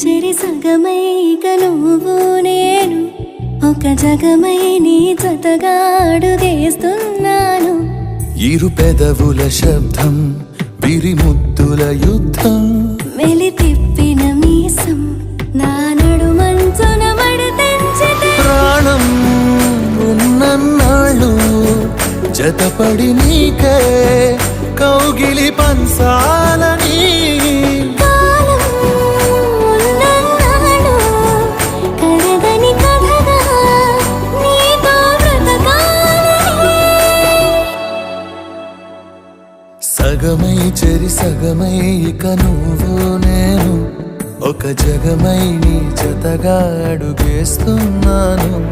చెరి సగమై ఇక నువ్వు నేను ఒక జగమై నీ జతగా అడుగేస్తున్నాను ఇరు పెదవుల శబ్దం విరిముద్దుల యుద్ధం. మెలి తిప్పిన మీసం నా నడు మంచున మడతెంచితే ప్రాణం ఉన్నన్నాళ్ళు జతపడి నీకే సగమై చెరి సగమై ఇక నువ్వు నేను ఒక జగమై నీ జతగా అడుగేస్తున్నాను.